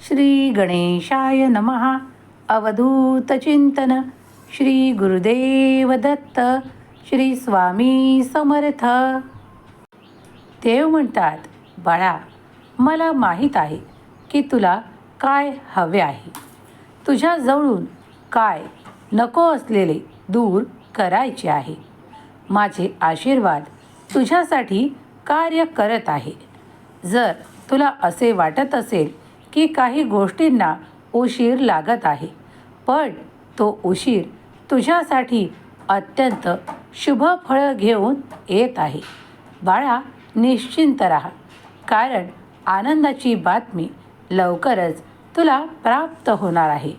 श्री गणेशाय नमहा अवधूत चिंतन. श्री गुरुदेव दत्त. श्री स्वामी समर्थ. देव म्हणतात बाळा मला माहीत आहे की तुला काय हवे आहे. तुझ्या जवळून काय नको असलेले दूर करायचे आहे. माझे आशीर्वाद तुझ्यासाठी कार्य करत आहे. जर तुला असे वाटत असेल की काही गोष्टींना उशीर लागत आहे. पण तो उशीर तुझ्यासाठी अत्यंत शुभ फळं घेऊन येत आहे. बाळा निश्चिंत राहा. कारण आनंदाची बातमी लवकरच तुला प्राप्त होणार आहे.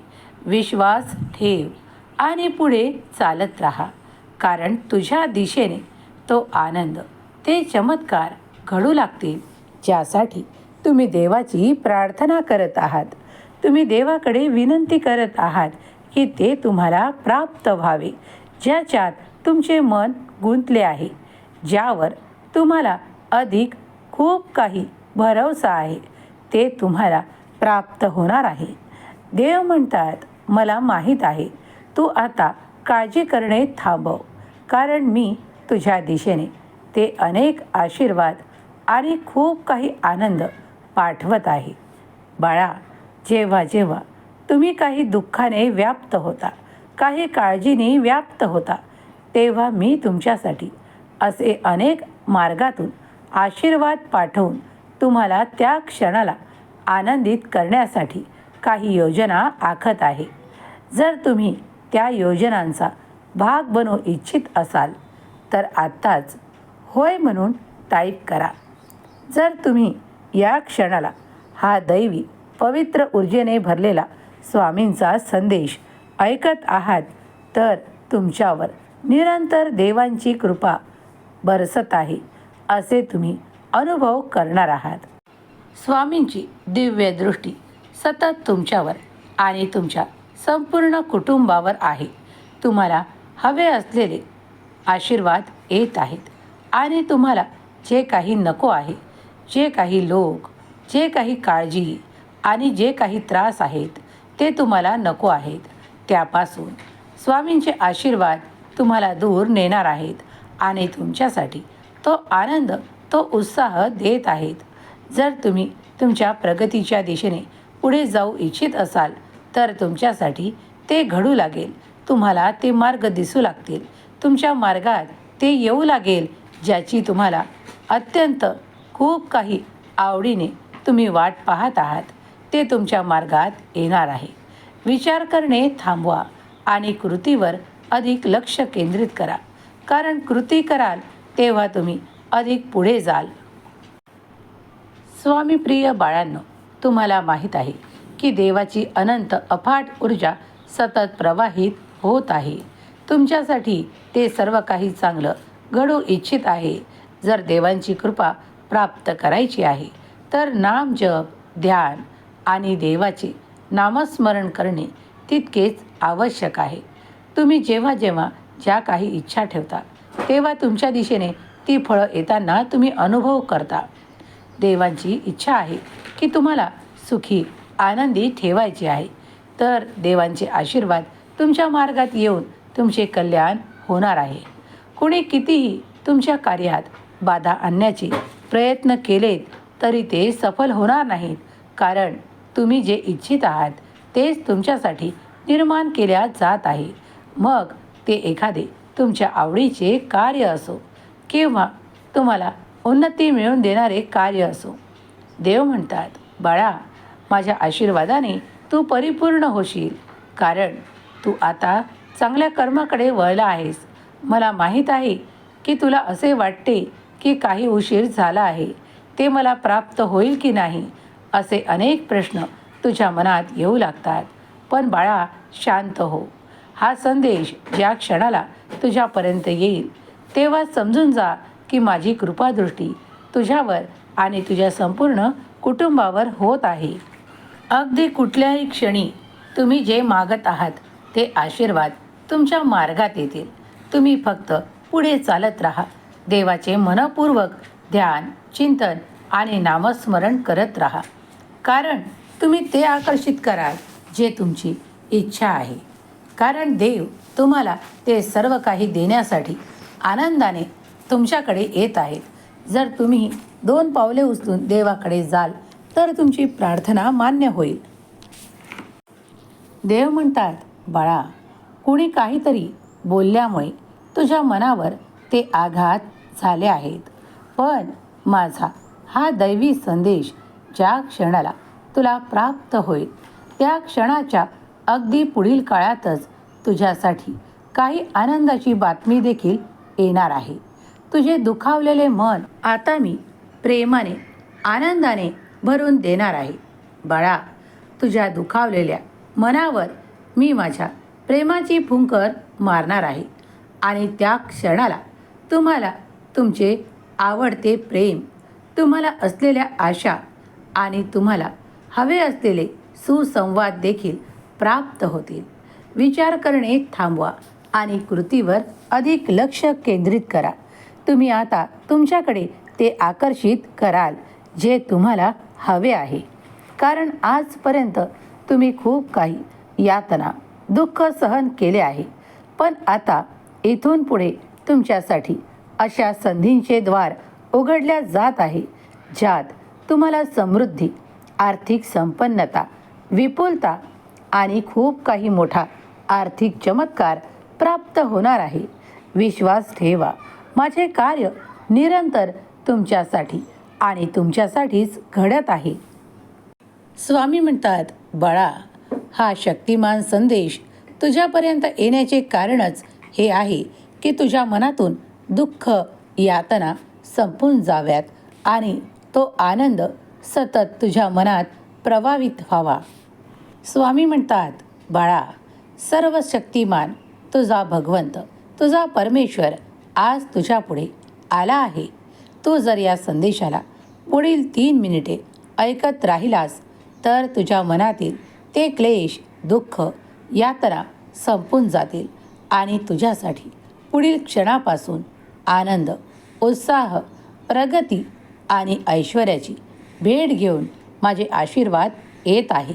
विश्वास ठेव आणि पुढे चालत राहा. कारण तुझ्या दिशेने तो आनंद ते चमत्कार घडू लागतील. ज्यासाठी तुम्ही देवाची प्रार्थना करत आहात. तुम्ही देवाकडे विनंती करत आहात की ते तुम्हाला प्राप्त व्हावे ज्याच्यात तुमचे मन गुंतले आहे ज्यावर तुम्हाला अधिक खूप काही भरवसा आहे ते तुम्हाला प्राप्त होणार आहे. देव म्हणतात मला माहीत आहे तू आता काळजी करणे थांबव कारण मी तुझ्या दिशेने ते अनेक आशीर्वाद आणि खूप काही आनंद पाठवत आहे. बाळा जेव्हा जेव्हा तुम्ही काही दुःखाने व्याप्त होता काही काळजीने व्याप्त होता तेव्हा मी तुमच्यासाठी असे अनेक मार्गातून आशीर्वाद पाठवून तुम्हाला त्या क्षणाला आनंदित करण्यासाठी काही योजना आखत आहे. जर तुम्ही त्या योजनांचा भाग बनू इच्छित असाल तर आत्ताच होय म्हणून टाईप करा. जर तुम्ही या क्षणाला हा दैवी पवित्र ऊर्जेने भरलेला स्वामींचा संदेश ऐकत आहात तर तुमच्यावर निरंतर देवांची कृपा बरसत आहे असे तुम्ही अनुभव करणार आहात. स्वामींची दिव्य दृष्टी सतत तुमच्यावर आणि तुमच्या संपूर्ण कुटुंबावर आहे. तुम्हाला हवे असलेले आशीर्वाद येत आहेत आणि तुम्हाला जे काही नको आहे जे काही लोक जे काही काळजी आणि जे काही त्रास आहेत ते तुम्हाला नको आहेत. त्यापासून स्वामींचे आशीर्वाद तुम्हाला दूर नेणार आहेत आणि तुमच्यासाठी तो आनंद तो उत्साह देत आहेत. जर तुम्ही तुमच्या प्रगतीच्या दिशेने पुढे जाऊ इच्छित असाल तर तुमच्यासाठी ते घडू लागेल. तुम्हाला ते मार्ग दिसू लागतील. तुमच्या मार्गात ते येऊ लागेल ज्याची तुम्हाला अत्यंत खूप काही आवडीने तुम्ही वाट पाहत आहात. ते तुमच्या मार्गात येणार आहे. विचार करणे थांबवा आणि कृतीवर अधिक लक्ष केंद्रित करा. कारण कृती कराल तेव्हा तुम्ही अधिक पुढे जाल. स्वामी प्रिय बाळांनो तुम्हाला माहीत आहे की देवाची अनंत अफाट ऊर्जा सतत प्रवाहित होत आहे. तुमच्यासाठी ते सर्व काही चांगलं घडू इच्छित आहे. जर देवांची कृपा प्राप्त करायची आहे. तर नाम जप ध्यान आणि देवाचे नामस्मरण करणे तितकेच आवश्यक आहे. तुम्ही जेव्हा जेव्हा ज्या काही इच्छा ठेवता तेव्हा तुमच्या दिशेने ती फळं येताना तुम्ही अनुभव करता. देवांची इच्छा आहे की तुम्हाला सुखी आनंदी ठेवायची आहे. तर देवांचे आशीर्वाद तुमच्या मार्गात येऊन तुमचे कल्याण होणार आहे. कुणी कितीही तुमच्या कार्यात बाधा आणण्याची प्रयत्न केलेत तरी ते सफल होणार नाहीत. कारण तुम्ही जे इच्छित आहात तेच तुमच्यासाठी निर्माण केल्या जात आहे. मग ते एखादे तुमच्या आवडीचे कार्य असो किंवा तुम्हाला उन्नती मिळवून देणारे कार्य असो. देव म्हणतात बाळा माझ्या आशीर्वादाने तू परिपूर्ण होशील. कारण तू आता चांगल्या कर्माकडे वळला आहेस. मला माहीत आहे की तुला असे वाटते की काही उशीर झाला आहे. ते मला प्राप्त होईल की नाही असे अनेक प्रश्न तुझ्या मनात येऊ लागतात. पण बाळा शांत हो. हा संदेश ज्या क्षणाला तुझ्यापर्यंत येईल तेव्हा समजून जा की माझी कृपादृष्टी तुझ्यावर आणि तुझ्या संपूर्ण कुटुंबावर होत आहे. अगदी कुठल्याही क्षणी तुम्ही जे मागत आहात ते आशीर्वाद तुमच्या मार्गात येतील. तुम्ही फक्त पुढे चालत राहा. देवाचे मनपूर्वक ध्यान चिंतन आणि नामस्मरण करत राहा. कारण तुम्ही ते आकर्षित कराल जे तुमची इच्छा आहे. कारण देव तुम्हाला ते सर्व काही देण्यासाठी आनंदाने तुमच्याकडे येत आहेत. जर तुम्ही दोन पावले उचलून देवाकडे जाल तर तुमची प्रार्थना मान्य होईल. देव म्हणतात बाळा कुणी काहीतरी बोलल्यामुळे तुझ्या मनावर ते आघात झाले आहेत. पण माझा हा दैवी संदेश ज्या क्षणाला तुला प्राप्त होईल त्या क्षणाच्या अगदी पुढील काळातच तुझ्यासाठी काही आनंदाची बातमी देखील येणार आहे. तुझे दुखावलेले मन आता मी प्रेमाने आनंदाने भरून देणार आहे. बाळा तुझ्या दुखावलेल्या मनावर मी माझ्या प्रेमाची फुंकर मारणार आहे आणि त्या क्षणाला तुम्हाला तुमचे आवडते प्रेम तुम्हाला असलेल्या आशा आणि तुम्हाला हवे असलेले सुसंवाद देखील प्राप्त होतील. विचार करणे थांबवा आणि कृतीवर अधिक लक्ष केंद्रित करा. तुम्ही आता तुमच्याकडे ते आकर्षित कराल जे तुम्हाला हवे आहे. कारण आजपर्यंत तुम्ही खूप काही यातना दुःख सहन केले आहे. पण आता इथून पुढे तुमच्यासाठी अशा संधींचे द्वार उघडल्या जात आहे ज्यात तुम्हाला समृद्धी आर्थिक संपन्नता विपुलता आणि खूप काही मोठा आर्थिक चमत्कार प्राप्त होणार आहे. विश्वास ठेवा माझे कार्य निरंतर तुमच्यासाठी आणि तुमच्यासाठीच घडत आहे. स्वामी म्हणतात बाळा हा शक्तिमान संदेश तुझ्यापर्यंत येण्याचे कारणच हे आहे की तुझ्या मनातून दुःख यातना संपून जाव्यात आणि तो आनंद सतत तुझ्या मनात प्रभावित व्हावा. स्वामी म्हणतात बाळा सर्व शक्तिमान तुझा भगवंत तुझा परमेश्वर आज तुझ्यापुढे आला आहे. तू जर या संदेशाला पुढील तीन मिनिटे ऐकत राहिलास तर तुझ्या मनातील ते क्लेश दुःख यातना संपून जातील आणि तुझ्यासाठी पुढील क्षणापासून आनंद उत्साह प्रगती आणि ऐश्वर्याची भेट घेऊन माझे आशीर्वाद येत आहे.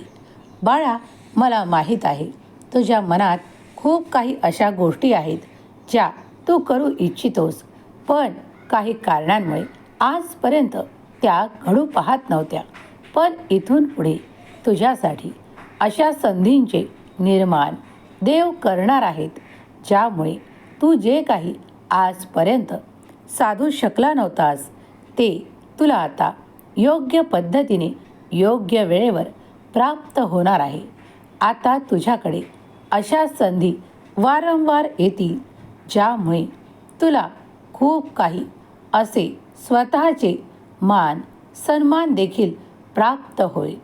बाळा मला माहीत आहे तुझ्या मनात खूप काही अशा गोष्टी आहेत ज्या तू करू इच्छितोस पण काही कारणांमुळे आजपर्यंत त्या घडू पाहत नव्हत्या. पण इथून पुढे तुझ्यासाठी अशा संधींचे निर्माण देव करणार आहेत ज्यामुळे तू जे काही आजपर्यंत साधू शकला नव्हतास ते तुला आता योग्य पद्धतीने योग्य वेळेवर प्राप्त होणार आहे. आता तुझ्याकडे अशा संधी वारंवार येतील ज्यामुळे तुला खूप काही असे स्वतःचे मान सन्मान देखील प्राप्त होईल.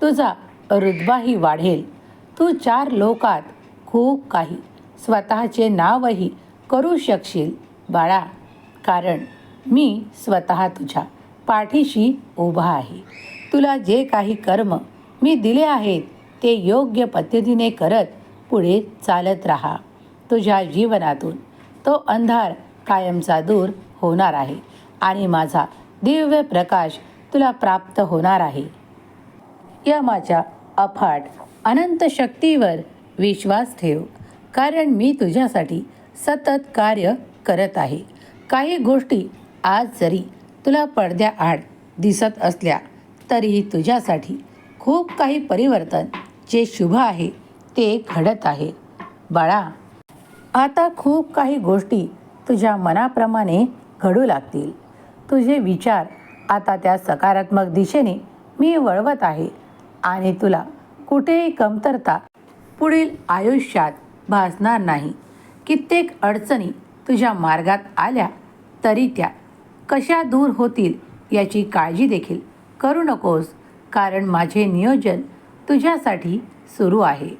तुझा रुतबाही वाढेल. तू चार लोकात खूप काही स्वतःचे नावही करू शकशील बाळा. कारण मी स्वतः तुझ्या पाठीशी उभा आहे. तुला जे काही कर्म मी दिले आहेत ते योग्य पद्धतीने करत पुढे चालत राहा. तुझ्या जीवनातून तो अंधार कायमचा दूर होणार आहे आणि माझा दिव्य प्रकाश तुला प्राप्त होणार आहे. या माझ्या अफाट अनंत शक्तीवर विश्वास ठेव. कारण मी तुझ्यासाठी सतत कार्य करत आहे. काही गोष्टी आज जरी तुला पडद्याआड दिसत असल्या तरीही तुझ्यासाठी खूप काही परिवर्तन जे शुभ आहे ते घडत आहे. बाळा आता खूप काही गोष्टी तुझ्या मनाप्रमाणे घडू लागतील. तुझे विचार आता त्या सकारात्मक दिशेने मी वळवत आहे आणि तुला कुठेही कमतरता पुढील आयुष्यात भासणार नाही. कित्येक अडचणी तुझ्या मार्गात आल्या तरी त्या कशा दूर होतील याची काळजी देखील करू नकोस कारण माझे नियोजन तुझ्यासाठी सुरू आहे.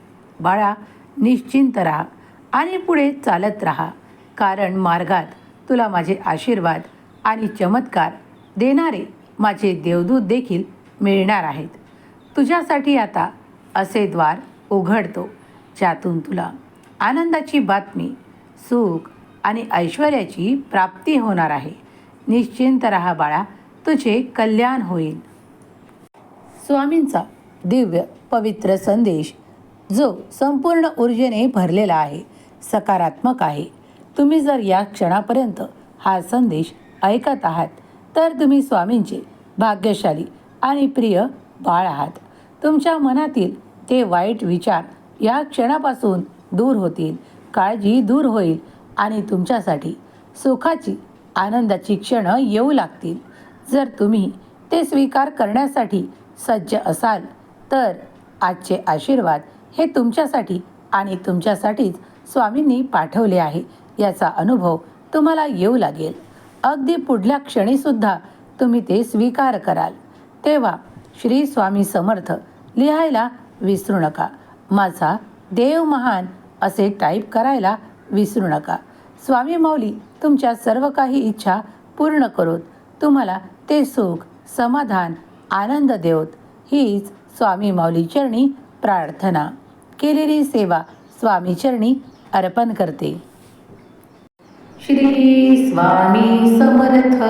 बाळा निश्चिंत राहा आणि पुढे चालत राहा कारण मार्गात तुला माझे आशीर्वाद आणि चमत्कार देणारे माझे देवदूत देखील मिळणार आहेत. तुझ्यासाठी आता असे द्वार उघडतो ज्यातून तुला आनंदाची बातमी सुख आणि ऐश्वर्याची प्राप्ती होणार आहे. निश्चिंत राहा बाळा तुझे कल्याण होईल. स्वामींचा दिव्य पवित्र संदेश जो संपूर्ण ऊर्जेने भरलेला आहे सकारात्मक आहे. तुम्ही जर या क्षणापर्यंत हा संदेश ऐकत आहात तर तुम्ही स्वामींचे भाग्यशाली आणि प्रिय बाळ आहात. तुमच्या मनातील ते वाईट विचार या क्षणापासून दूर होतील. काळजी दूर होईल आणि तुमच्यासाठी सुखाची आनंदाची क्षणं येऊ लागतील. जर तुम्ही ते स्वीकार करण्यासाठी सज्ज असाल तर आजचे आशीर्वाद हे तुमच्यासाठी आणि तुमच्यासाठीच स्वामींनी पाठवले आहे. याचा अनुभव तुम्हाला येऊ लागेल. अगदी पुढल्या क्षणीसुद्धा तुम्ही ते स्वीकार कराल. तेव्हा श्री स्वामी समर्थ लिहायला विसरू नका. माझा देव महान असे टाईप करायला विसरू नका. स्वामी माऊली तुमच्या सर्व काही इच्छा पूर्ण करोत. तुम्हाला ते सुख समाधान आनंद देवत. हीच स्वामी माऊली चरणी प्रार्थना. केलेली सेवा स्वामी चरणी अर्पण करते. श्री स्वामी समर्थ.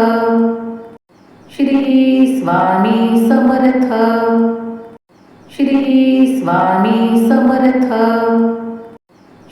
श्री स्वामी समर्थ. श्री स्वामी समर्थ.